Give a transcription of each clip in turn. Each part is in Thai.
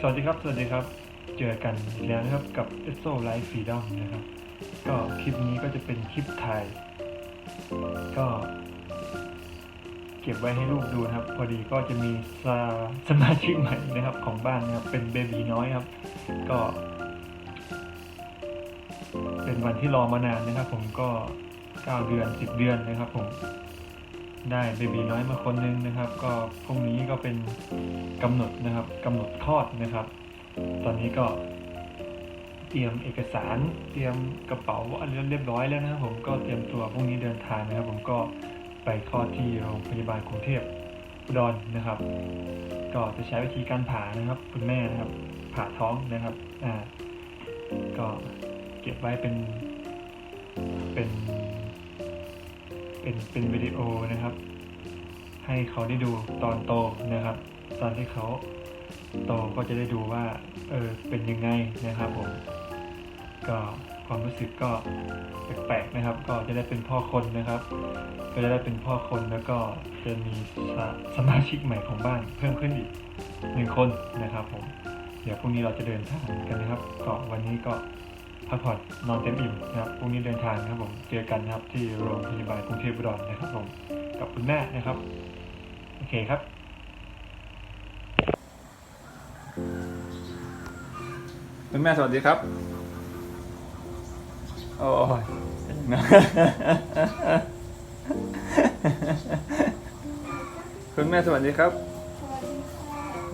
สวัสดีครับ สวัสดีครับ เจอกันอีกแล้วนะครับกับ e s o Life Freedom นะครับ ก็คลิปนี้ก็จะเป็นคลิปถ่าย ก็ เก็บไว้ให้ลูกดูนะครับ พอดีก็จะมีสาสมาชิกใหม่นะครับ ของบ้านนะครับ เป็นเบบีน้อยครับ ก็ เป็นวันที่รอมานานนะครับ ผมก็ 9 เดือน 10 เดือนนะครับผม ได้เบบีน้อยมาคนนึงนะครับ ก็พรุ่งนี้ก็เป็นกำหนดนะครับกำหนดคลอดนะครับ ตอนนี้ก็เตรียมเอกสารเตรียมกระเป๋าอะไรเรียบร้อยแล้วนะครับผมก็เตรียมตัวพรุ่งนี้เดินทางนะครับ ผมก็ไปคลอดที่โรงพยาบาลกรุงเทพอุดรนะครับ ก็จะใช้วิธีการผ่านะครับ คุณแม่นะครับ ผ่าท้องนะครับอ่าก็เก็บไว้เป็นเป็น เป็นเป็นวิดีโอนะครับ ให้เขาได้ดูตอนโตนะครับ ตอนที่เขาโตก็จะได้ดูว่าเออเป็นยังไงนะครับผมก็ความรู้สึกก็แปลกๆนะครับ ก็จะได้เป็นพ่อคนนะครับ ก็จะได้เป็นพ่อคนแล้วก็จะมีสสมาชิกใหม่ของบ้านเพิ่มขึ้นอีกหนึ่งคนนะครับผมเดี๋ยวพรุ่งนี้เราจะเดินทางกันนะครับ ก็วันนี้ก็ พักผ่อนนอนเต็มอิ่มนะครับพรุ่งนี้เดินทางนะครับผมเจอกันนะครับที่โรงพยาบาลกรุงเทพอุดรนะครับผมกับคุณแม่นะครับ โอเคครับคุณแม่สวัสดีครับ โอ้ยนะคุณแม่สวัสดีครับ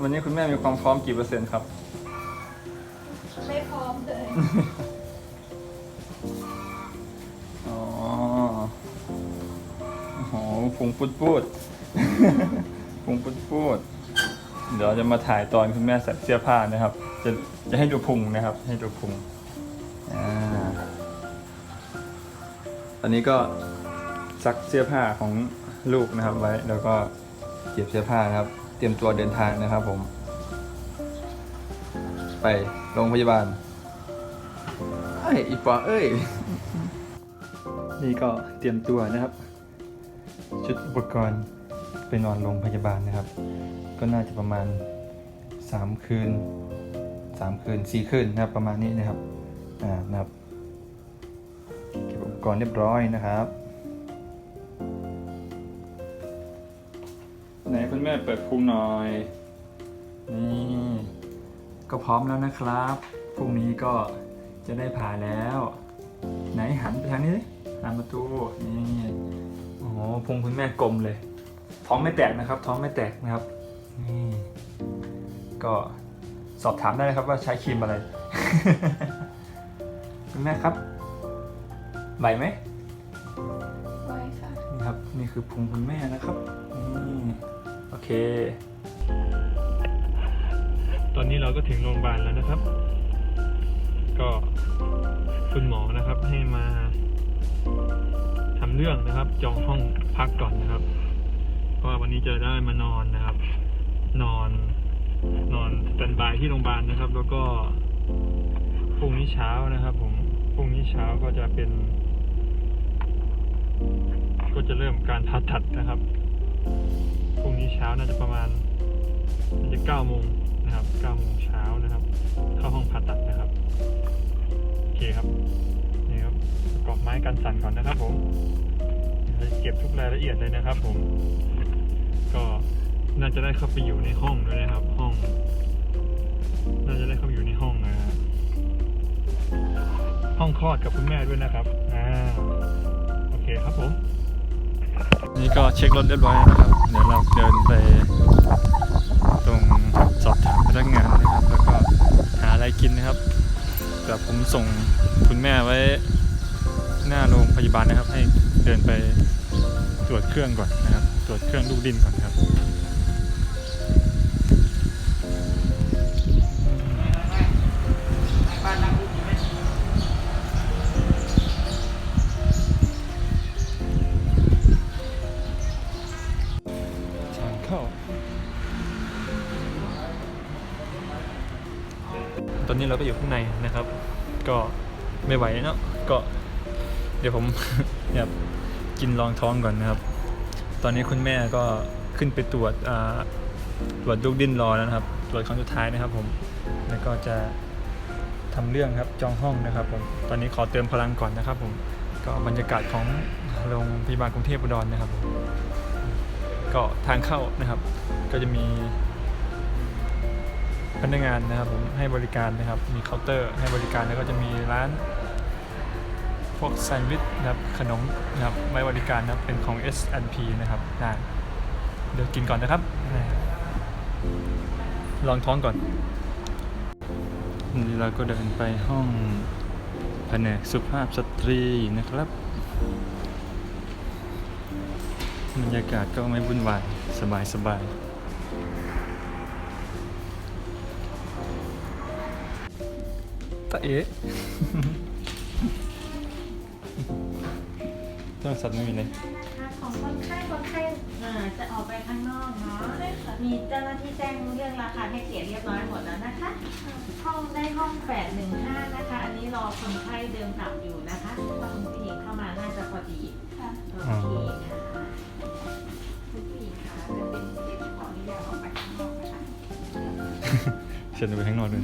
วันนี้คุณแม่มีความพร้อมกี่เปอร์เซ็นต์ครับ ไม่พร้อมเลย งปุดปูดพุงปุดปูด เดี๋ยวจะมาถ่ายตอนคุณแม่ใส่เสื้อผ้านะครับ จะจะให้ดูพุงนะครับ ให้ดูพุงอ่าตอนนี้ก็ซักเสื้อผ้าของลูกนะครับไว้ แล้วก็เก็บเสื้อผ้านะครับ เตรียมตัวเดินทางนะครับผม ไปโรงพยาบาลเอ้ยอีปอเอ้ย นี่ก็เตรียมตัวนะครับ ชุดอุปกรณ์ไปนอนโรงพยาบาลนะครับ ก็น่าจะประมาณ 3 คืน 3 คืน 4 คืนนะครับประมาณนี้นะครับอ่านะครับเก็บอุปกรณ์เรียบร้อยนะครับไหนคุณแม่เปิดพุงหน่อยนี่ก็พร้อมแล้วนะครับพรุ่งนี้ก็จะได้ผ่าแล้ว ไหนหันไปทางนี้หันประตูนี่ อ้โหพุงคุณแม่กลมเลย ท้องไม่แตกนะครับ ท้องไม่แตกนะครับนี่ก็สอบถามได้นะครับว่าใช้ครีมอะไร คุณแม่ครับไหวไหมไว้ค่ะนี่ครับ นี่คือพุงคุณแม่นะครับนี่โอเค ตอนนี้เราก็ถึงโรงพยาบาลแล้วนะครับ ก็คุณหมอนะครับให้มาทำ เรื่องนะครับ จองห้องพักก่อนนะครับ เพราะวันนี้จะได้มานอนนะครับ นอน นอนสแตนบายที่โรงพยาบาลนะครับ แล้วก็พรุ่งนี้เช้านะครับ ผมพรุ่งนี้เช้าก็จะเป็น ก็จะเริ่มการผ่าตัดนะครับพรุ่งนี้เช้าน่าจะประมาณน่าจะเก้าโมงนะครับเก้าโมงเช้านะครับ เข้าห้องผ่าตัดนะครับ โอเคครับ นี่ครับประกอบไม้กันสั่นก่อนนะครับผมเก็บทุกรายละเอียดเลยนะครับ ผม ก็น่าจะได้เข้าไปอยู่ในห้องด้วยนะครับ ห้อง น่าจะได้เข้าไปอยู่ในห้องนะฮะห้องคลอดกับคุณแม่ด้วยนะครับอ่าโอเคครับผม นี่ก็เช็ครถเรียบร้อยนะครับ เดี๋ยวเราเดินไปตรงสอบถามพนักงานนะครับ แล้วก็หาอะไรกินนะครับเดี๋ยวผมส่งคุณแม่ไว้ หน้าโรงพยาบาลนะครับ ให้เดินไปตรวจเครื่องก่อนนะครับ ตรวจเครื่องลูกดินก่อนครับทางเข้าตอนนี้เราก็อยู่ข้างในนะครับ ก็ไม่ไหวเนาะก็ เดี๋ยวผมแบบกินรองท้องก่อนนะครับ ตอนนี้คุณแม่ก็ขึ้นไปตรวจตรวจลูกดิ้นรอแล้วนะครับ ตรวจครั้งสุดท้ายนะครับ ผม แล้วก็จะทำเรื่องครับจองห้องนะครับผม ตอนนี้ขอเติมพลังก่อนนะครับ ผม ก็บรรยากาศของโรงพยาบาลกรุงเทพอุดรนะครับผมก็ทางเข้านะครับ ก็จะมีพนักงานนะครับผมให้บริการนะครับ มีเคาน์เตอร์ให้บริการแล้วก็จะมีร้าน วกแซนด์วิชนะครับขนมนะครับไว้บริการนะครับเป็นของ S&P นะครับได้เดี๋ยวกินก่อนนะครับนะลองท้องก่อนนี่เราก็เดินไปห้องแผนกสุภาพสตรีนะครับบรรยากาศก็ไม่วุ่นวาย สบายสบายตะเอ๊ะโทรศัพท์ไม่มีเลยค่ะของคนไข้คนไข้เอ่อจะออกไปข้างนอกเนาะมีเจ้าหน้าที่แจ้งเรื่องราคาให้เกียรติเรียบร้อยหมดแล้วนะคะ ห้องได้ห้อง 815 นะคะ อันนี้รอคนไข้เดินกลับอยู่นะคะถ้าคุณผู้หญิงเข้ามาน่าจะพอดีค่ะโอเคค่ะคุณผู้หญิงคะจะเป็นเด็กขออนุญาตออกไปข้างนอกนะคะเชิญไปข้างนอกด้วย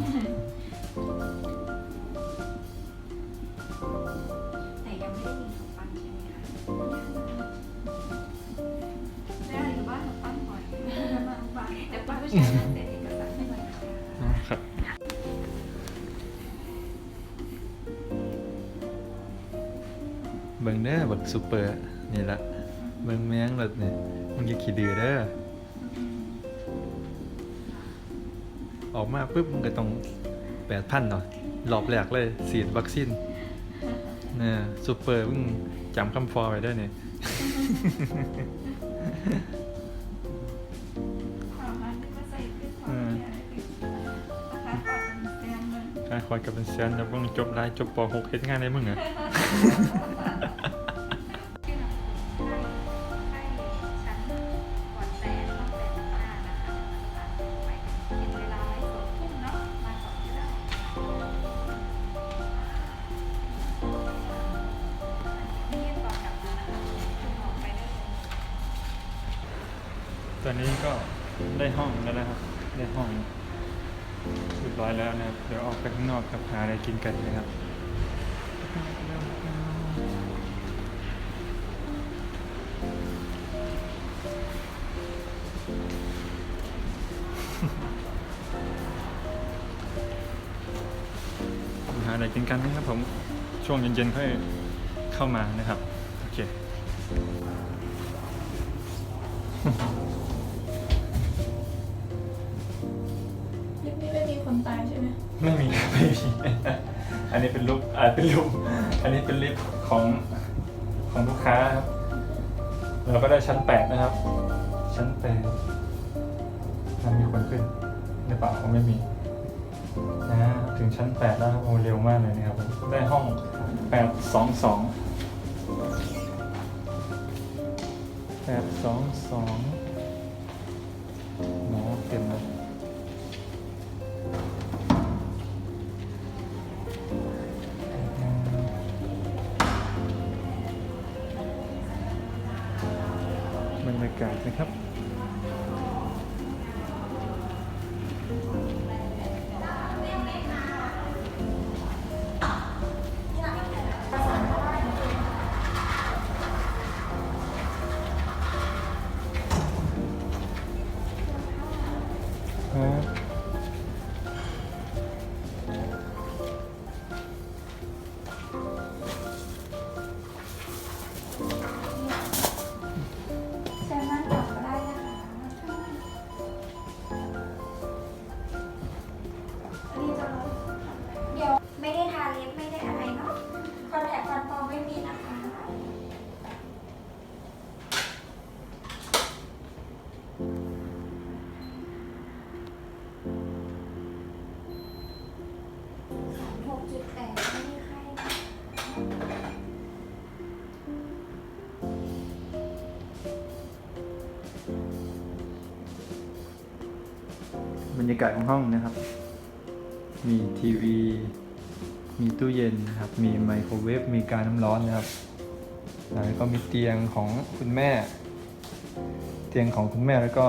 เบิ่งเด้อบักซูเปอร์นี่ละเบิ่งแมงรถนี่มึงอย่าขี้ดื้อเด้อออกมาปุ๊บมึงก็ต้องแปดพันเนาะรอบแรกเลยฉีดวัคซีนเนี่ยซูเปอร์มึงจำคำฟอไว้ด้วยเนี่ยความรักที่ก็ใส่ขึ้นความแก่นะคะก่อนเป็นแฟนเลยค่าคอยกับเป็นแสนแล้วมึงจบได้จบป .6 เฮ็ดงานได้มึงเหรอใตอนนี้ก็ได้ห้องแล้วนะครับ ได้ห้องเรียบร้อยแล้วนะครับเดี๋ยวออกไปข้างนอกครับหาอะไรกินกันนะครับหาอะไรกินกันนะครับผมช่วงเย็นๆค่อยเข้ามานะครับ โอเค เป็นรูปอันนี้เป็นลิฟต์ของของลูกค้าครับ เราก็ได้ชั้นแปดนะครับ ชั้นแปดมันมีคนขึ้นในป่าคงไม่มีนะถึงชั้นแปดแล้วครับโอ้เร็วมากเลยนะครับผมได้ห้องแปดสองสองแปดสองสองหมอเต็มเลย นะครับครับ กาศของห้องนะครับ มีทีวี มีตู้เย็นนะครับ มีไมโครเวฟ มีการน้ำร้อนนะครับ แล้วก็มีเตียงของคุณแม่ เตียงของคุณแม่แล้วก็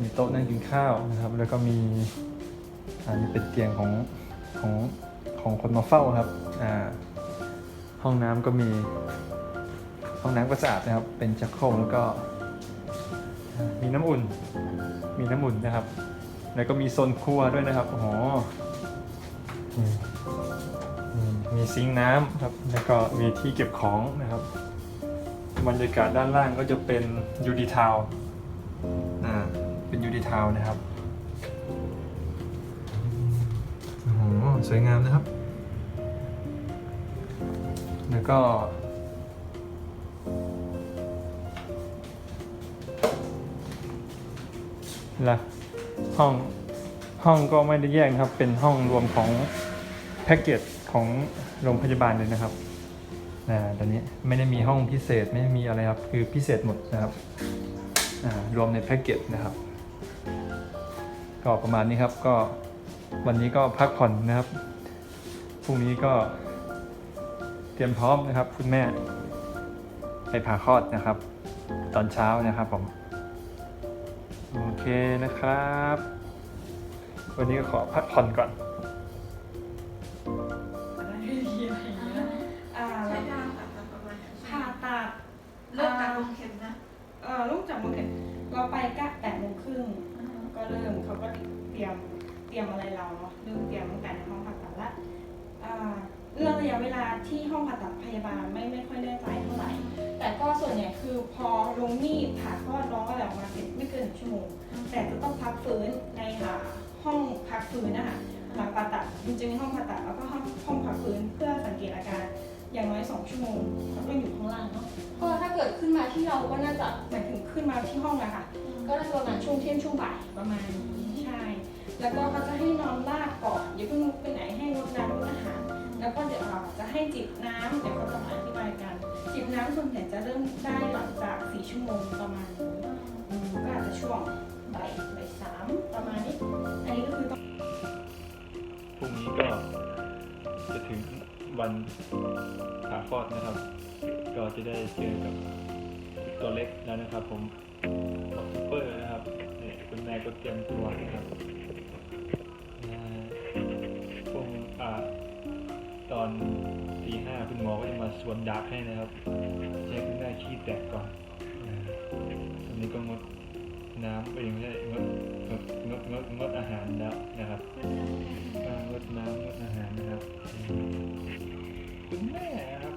มีโต๊ะนั่งกินข้าวนะครับ แล้วก็มีอันนี้เป็นเตียงของของของคนมาเฝ้าครับ อ่า ห้องน้ำก็มี ห้องน้ำก็สะอาดนะครับ เป็นชักโครกแล้วก็ มีน้ำอุ่น มีน้ำอุ่นนะครับ แล้วก็มีโซนครัวด้วยนะครับโอ้โหมีซิงค์น้ำครับแล้วก็มีที่เก็บของนะครับบรรยากาศด้านล่างก็จะเป็นยูดีทาวอ่าเป็นยูดีทาวนะครับโอ้โหสวยงามนะครับ แล้วก็ล่ะ ห้องห้องก็ไม่ได้แยกนะครับ เป็นห้องรวมของแพ็กเกจของโรงพยาบาลเลยนะครับอ่าตอนนี้ไม่ได้มีห้องพิเศษไม่ได้มีอะไรครับ คือพิเศษหมดนะครับรวมในแพ็กเกจนะครับ ก็ประมาณนี้ครับก็วันนี้ก็พักผ่อนนะครับพรุ่งนี้ก็เตรียมพร้อมนะครับ คุณแม่ไปผ่าคลอดนะครับ ตอนเช้านะครับผม โอเคนะครับ วันนี้ก็ขอพักผ่อนก่อน 2 ชั่วโมงแล้วก็อยู่ข้างล่างเนาะก็ถ้าเกิดขึ้นมาที่เราก็น่าจะหมายถึงขึ้นมาที่ห้องอะค่ะ ก็น่าจะประมาณช่วงเที่ยงช่วงบ่ายประมาณนี้ใช่ แล้วก็เขาจะให้นอนลากก่อนอย่าเพิ่งไปไหนให้งดน้ำงดอาหาร แล้วก็เดี๋ยวเราจะให้จิบน้ำเดี๋ยวก็จะมาอธิบายกัน จิบน้ำส่วนใหญ่จะเริ่มได้หลังจาก 4 ชั่วโมงประมาณก็อาจจะช่วงบ่ายบ่ายสามประมาณนี้ อันนี้ก็คือต้อง พรุ่งนี้ก็จะถึง วันผ่าคลอดนะครับ ก็จะได้เจอกับตัวเล็กแล้วนะครับผมบอกซูเปอร์นะครับเนี่ยคุณแม่ก็เตรียมตัวนะครับอ่าพรุ่งอ่าตอนตีห้าคุณหมอก็จะมาสวมดักให้นะครับ ใช้คุณแม่ขี้แตกก่อนอ่าตอนนี้ก็งด น้ำเองไม่ใช่งดงดงดงดงดอาหารแล้วนะครับการงดน้ำงดอาหารนะครับคุณแม่ครับ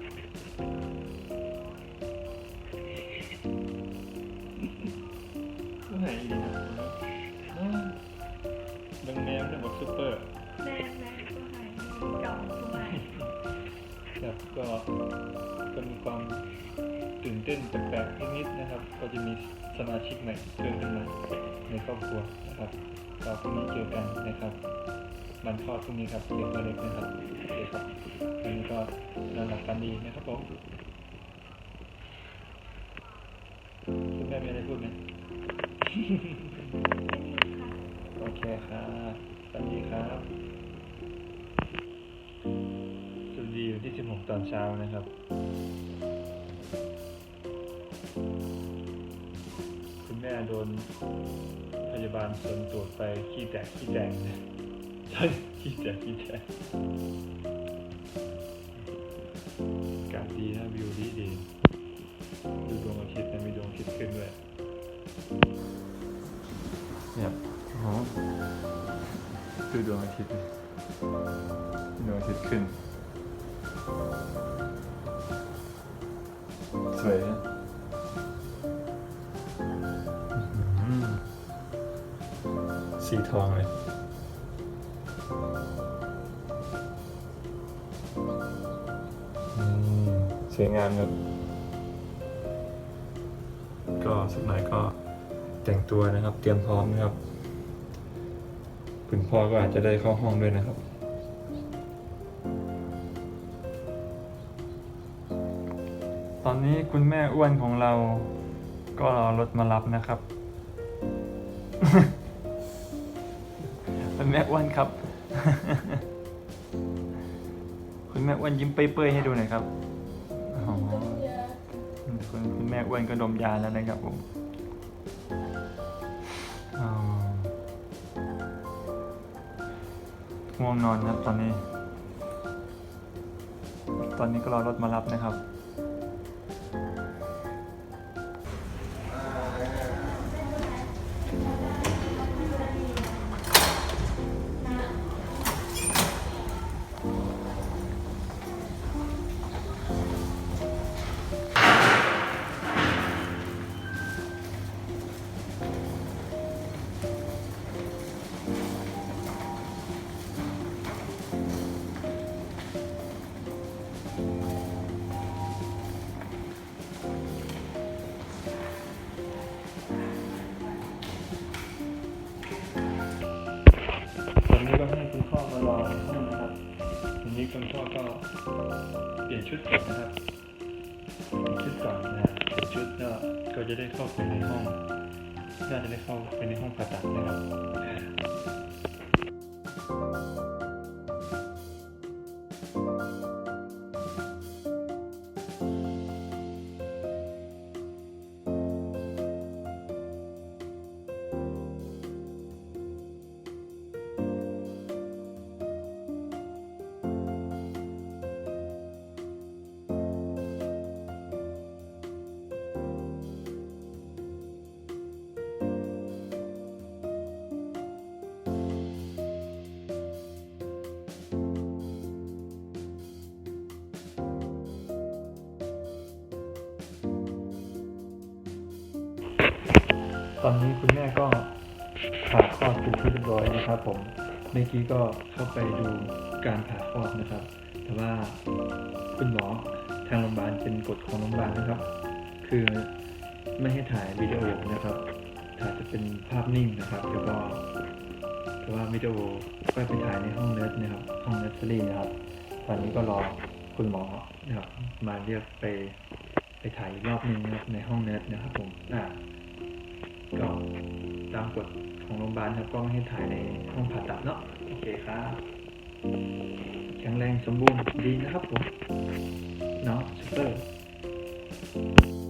ผู้ไหนดีนะอ่าดังแมวเนี่ยบอกซูเปอร์แม่แม่ก็หายจองทุกใหม่ครับก็ก็มีความตื่น เต้นแปลกๆนิดๆนะครับ ก็จะมีสมาชิกใหม่เพิ่มขึ้นมาในครอบครัวนะครับก็พรุ่งนี้เจอกันนะครับมันทอดพรุ่งนี้ครับเด็กตัวเล็กนะครับโอเคครับวันนี้ก็นอนหลับกันดีนะครับผมคุณแม่มีอะไรพูดไหมโอเคครับสวัสดีครับสวัสดีอยู่ที่16ตอนเช้านะครับ ม่โดนพยาบาลส่วนตรวจไปขี้แตกขี้แดงเลยใช่ขี้แตกขี้แดงอากาศดีนะวิวดีดีดูดวงอาทิตย์นะมีดวงอาทิตย์ขึ้นด้วยเนี่ยโอ้ดูดวงอาทิตย์ดวงอาทิตย์ขึ้น สีทองเลยอืมสวยงามครับ ก็สักหน่อยก็แต่งตัวนะครับ เตรียมพร้อมนะครับ คุณพ่อก็อาจจะได้เข้าห้องด้วยนะครับตอนนี้คุณแม่อ้วนของเราก็รอรถมารับนะครับ คุณแม่อ้วนครับ คุณแม่อ้วนยิ้มเปื่อยๆให้ดูหน่อยครับอ๋อคุณคุณแม่อ้วนก็ดมยาแล้วนะครับผมอ๋อง่วงนอนครับตอนนี้ ตอนนี้ก็รอรถมารับนะครับ ชุดก่อนนะครับเปลี่ยนชุดก่อนนะเปลี่ยนชุดก็ก็จะได้เข้าไปในห้องน่าจะได้เข้าไปในห้องผ่าตัดนะครับ นี้คุณแม่ก็ผ่าคลอดเป็นที่เรียบร้อยนะครับ ผมเมื่อกี้ก็เข้าไปดูการผ่าคลอดนะครับ แต่ว่าคุณหมอทางโรงพยาบาลเป็นกฎของโรงพยาบาลนะครับ คือไม่ให้ถ่ายวิดีโอนะครับถ่ายจะเป็นภาพนิ่งนะครับแล้วก็แต่ว่าวิดีโอก็ไปถ่ายในห้องเนิร์สนะครับ ห้องเนิร์สเซอรี่นะครับ ตอนนี้ก็รอคุณหมอนะครับ มาเรียกไปไปถ่ายรอบหนึงนะครับในห้องเนิร์สนะครับผมอ่า ก็ตามกฎของโรงพยาบาลครับก็ไม่ให้ถ่ายในห้องผ่าตัดเนาะโอเคครับแข็งแรงสมบูรณ์ดีนะครับผมเนาะซูเปอร์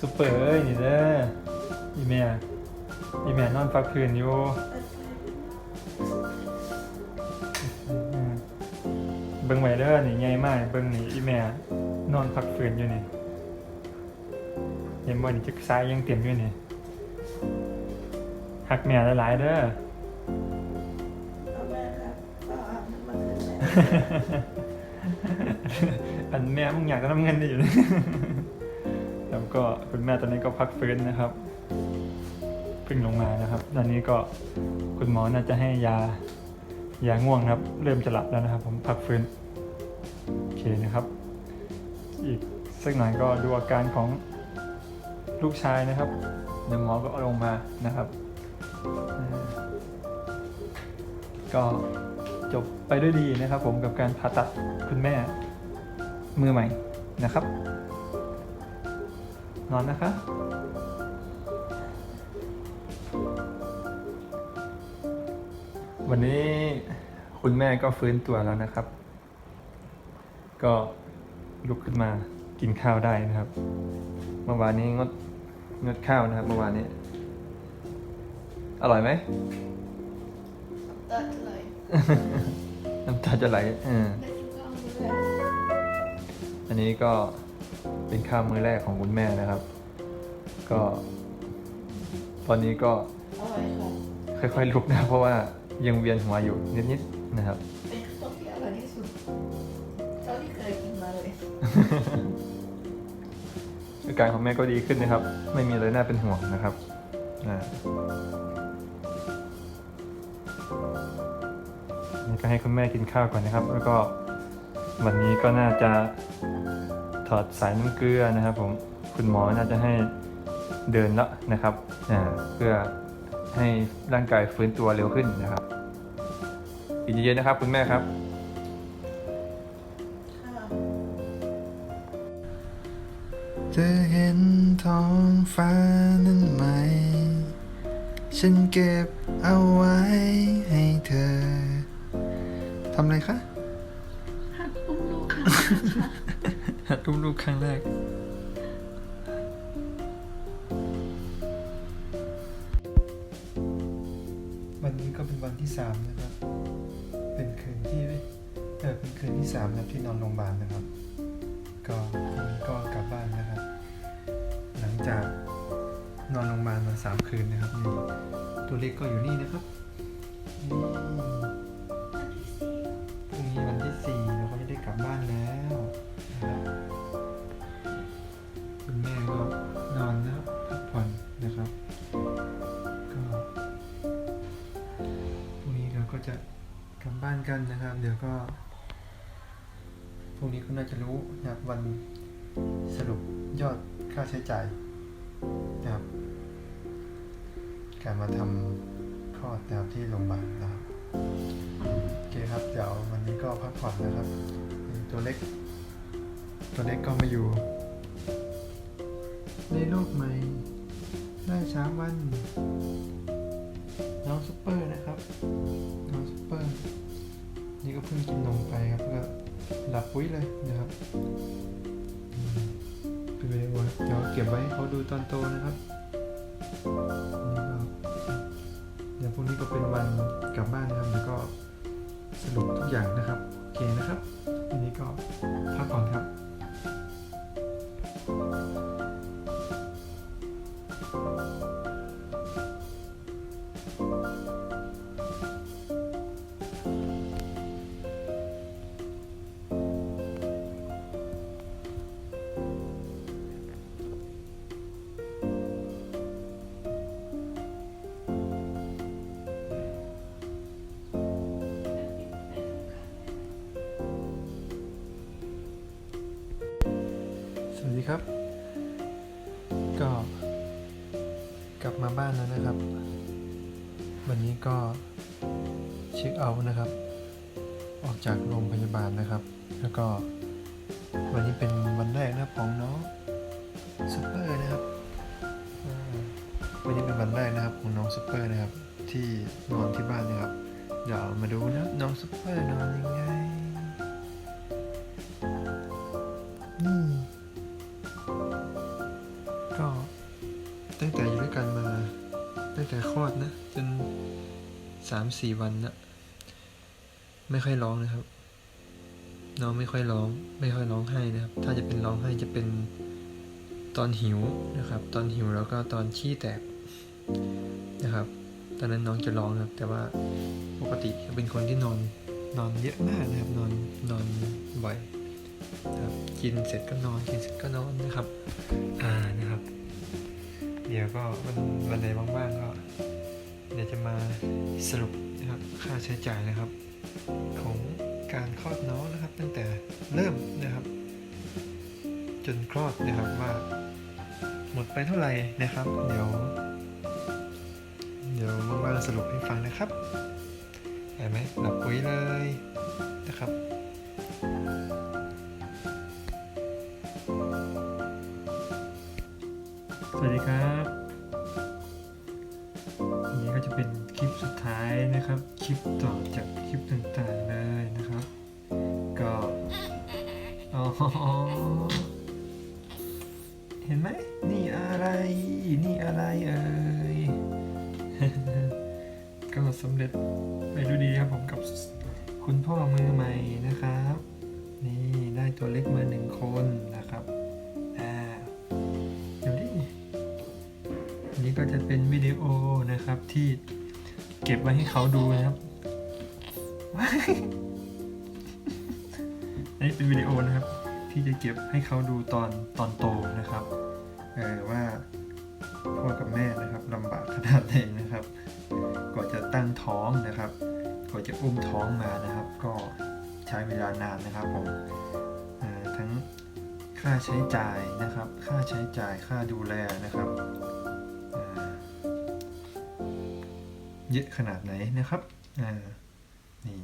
ซุปเปอร์เอ้ยนี่เด้ออีแม่อีแม่นอนพักพื้นอยู่เบิ่งไว้เด้อนี่ใหญ่มากเบิ่งนี่อีแม่นอนพักพื้นอยู่นี่เห็นบ่นี่จักซ้ายยังเต็มอยู่นี่หักแม่หลายๆเด้อเอาแม่ครับก็เอามาคืนแม่มึงอยากจะทำเงินดีอยู่เลย ก็คุณแม่ตอนนี้ก็พักฟื้นนะครับเพิ่งลงมานะครับตอนนี้ก็คุณหมอน่าจะให้ยายาง่วงครับ เริ่มจะหลับแล้วนะครับ ผมพักฟื้นโอเคนะครับ อีกสักหน่อยก็ดูอาการของลูกชายนะครับเดี๋ยวหมอก็เอาลงมานะครับ ก็จบไปด้วยดีนะครับ ผมกับการผ่าตัดคุณแม่มือใหม่นะครับ นอนนะคะวันนี้คุณแม่ก็ฟื้นตัวแล้วนะครับ ก็ลุกขึ้นมากินข้าวได้นะครับ เมื่อวานนี้งดงดข้าวนะครับ เมื่อวานนี้ อร่อยไหมตัดเลยน้ำตาจะไหลเออได้กินข้าวมื้อแรกอันนี้ก็ เป็นข้าวมื้อแรกของคุณแม่นะครับ ก็ ตอนนี้ก็อร่อยค่ะค่อยๆลุกนะ เพราะว่ายังเวียนหัวอยู่นิดๆนะครับ เป็นข้าวที่อร่อยที่สุดเท่าที่เคยกินมาเลย อาการของแม่ก็ดีขึ้นนะครับ ไม่มีอะไรน่าเป็นห่วงนะครับอ่านี่ก็ให้คุณแม่กินข้าวก่อนนะครับ แล้วก็วันนี้ก็น่าจะ ถอดสายน้ำเกลือนะครับผมคุณหมอน่าจะให้เดินแล้วนะครับอ่าเพื่อให้ให้ร่างกายฟื้นตัวเร็วขึ้นนะครับกินเยอะๆนะครับ คุณแม่ครับเธอเห็นท้องฟ้านั้นไหม ฉันเก็บเอาไว้ให้เธอทำอะไรคะ หัดอุ้มลูกค รั้งแรกวันนี้ก็เป็นวันที่สามนะครับ เป็นคืนที่เออเป็นคืนที่สามนะครับที่นอนโรงพยาบาลนะครับ ก็พรุ่งนี้ก็กลับบ้านนะครับ หลังจากนอนโรงพยาบาลมาสามคืนนะครับนี่ตัวเล็กก็อยู่นี่นะครับ การมาทำคลอดนะครับที่โรงพยาบาลนะครับโอเคครับเดี๋ยววันนี้ก็พักผ่อนนะครับตัวเล็ก ตัวเล็กก็มาอยู่ในโลกใหม่ได้สามวันน้องซุปเปอร์นะครับน้องซุปเปอร์ นี่ก็เพิ่งกินนมไปครับก็หลับปุ้ยเลยนะครับเป็นไปได้ว่าเดี๋ยวเก็บไว้ให้เขาดูตอนโตนะครับ รุ่งนี้ก็เป็นวันกลับบ้านนะครับแล้วก็สรุปทุกอย่างนะครับ โอเคนะครับวันนี้ก็พักก่อนครับ ครับ ก็กลับมาบ้านแล้วนะครับ วันนี้ก็เช็คเอาท์นะครับ ออกจากโรงพยาบาลนะครับ แล้วก็วันนี้เป็นวันแรกนะของน้องซูเปอร์นะครับวันนี้เป็นวันแรกนะครับของน้องซูเปอร์นะครับ ที่นอนที่บ้านนะครับเดี๋ยวมาดูนะน้องซูเปอร์นอนยังไง สี่วันนะไม่ค่อยร้องนะครับ น้องไม่ค่อยร้อง ไม่ค่อยร้องไห้นะครับ ถ้าจะเป็นร้องไห้จะเป็นตอนหิวนะครับ ตอนหิวแล้วก็ตอนขี้แตกนะครับ ตอนนั้นน้องจะร้องนะครับ แต่ว่าปกติจะเป็นคนที่นอนนอนเยอะมากนะครับ นอนนอนบ่อยนะครับกินเสร็จก็นอนกินเสร็จก็นอนนะครับ อ่านะครับ เดี๋ยวก็วันวันไหนว่างๆก็ เดี๋ยวจะมาสรุป ค่าใช้จ่ายนะครับ ของการคลอดน้องนะครับ ตั้งแต่เริ่มนะครับ จนคลอดนะครับว่า หมดไปเท่าไหร่นะครับ เดี๋ยว เดี๋ยวว่างๆสรุปให้ฟังนะครับเห็นไหมหลับปุ๋ยเลยนะครับสวัสดีครับ เห็นไหม นี่อะไร นี่อะไรเอ่ย ก็สำเร็จไปดูดีครับผมกับคุณพ่อมือใหม่นะครับ นี่ได้ตัวเล็กมาหนึ่งคนนะครับอ่าเดี๋ยวดิอันนี้ก็จะเป็นวิดีโอนะครับที่เก็บไว้ให้เขาดูนะครับอันนี้เป็นวิดีโอนะครับ ที่จะเก็บให้เขาดูตอนตอนโตนะครับเออว่าพ่อกับแม่นะครับลำบากขนาดไหนนะครับกว่าจะตั้งท้องนะครับกว่าจะอุ้มท้องมานะครับ ก็ใช้เวลานานนะครับผมทั้งค่าใช้จ่ายนะครับ ค่าใช้จ่ายค่าดูแลนะครับเยอะขนาดไหนนะครับนี่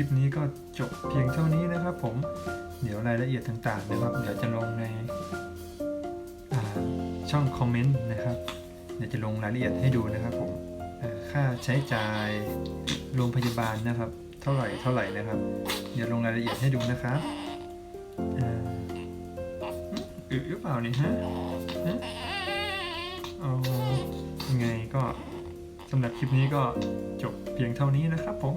ลิปนี้ก็จบเพียงเท่านี้นะครับ ผมเดี๋ยวรายละเอียดต่างๆนะครับ เดี๋ยวจะลงในช่องคอมเมนต์นะครับ เดี๋ยวจะลงรายละเอียดให้ดูนะครับ ผมค่าใช้จ่ายโรงพยาบาลนะครับ เท่าไหร่เท่าไหร่นะครับ เดี๋ยวลงรายละเอียดให้ดูนะครับอ่าอึหรือเปล่านี่ฮะเอายังไงก็สำหรับคลิปนี้ก็จบเพียงเท่านี้นะครับผม